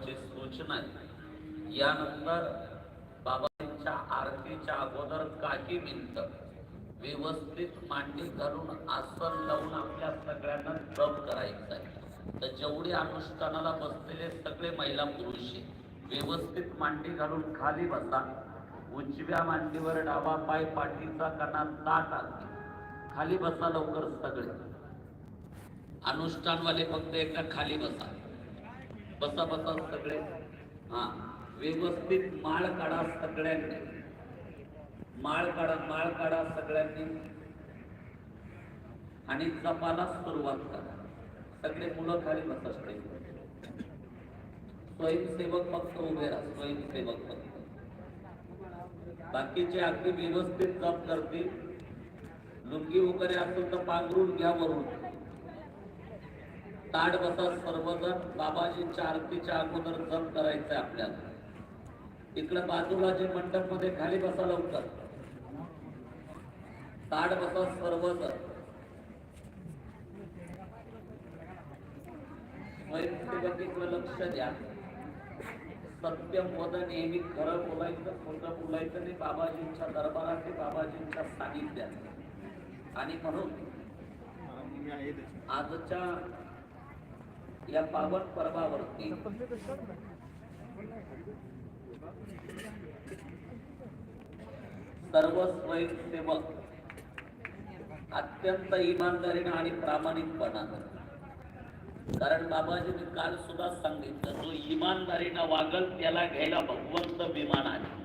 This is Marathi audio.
महत्वाची सूचना आहे. यानंतर बाबांच्या आरतीच्या अगोदर काही मिनिट व्यवस्थित मांडी घालून आसन लावून आपल्या सगळ्यांना जप करायचं आहे. तर जेवढे अनुष्ठानाला बसलेले सगळे महिला पुरुष आहे, व्यवस्थित मांडी घालून खाली बसा. उजव्या मांडीवर डावा पाय पाठीचा कणा ताट आणते खाली बसा लवकर सगळे. अनुष्ठानवाले फक्त एकदा खाली बसा. बसा बसा सगळे. हा व्यवस्थित माळ काढा सगळ्यांनी. माळ काढा माळ काढा सगळ्यांनी. आणि जपाला सुरुवात करा. सगळे मुलं खाली बसा स्वयंसेवक फक्त उभे राहा स्वयंसेवक फक्त. बाकीचे अगदी व्यवस्थित जप करतील. लुंगी वगैरे असेल तर पांघरून घ्या वरून. ताड बसा सर्वजण बाबाजींच्या आरतीच्या अगोदर जप करायचंय आपल्याला. इकडं बाजूला जे मंडपमध्ये खाली बसा लवकर. ताड बसा सर्वजण स्वयंसेवकीकडे लक्ष द्या. सत्य वद नेहमी खरं बोलायचं खोटं बोलायचं नाही. बाबाजींच्या दरबारात ते बाबाजींच्या सानिध्यात. आणि म्हणून आजच्या या पावन पर्वावरती सर्व स्वयंसेवक अत्यंत इमानदारीनं आणि प्रामाणिकपणानं कारण बाबाजीने काल सुद्धा सांगितलं जो इमानदारीनं वागल त्याला घ्यायला भगवंत विमान आहे.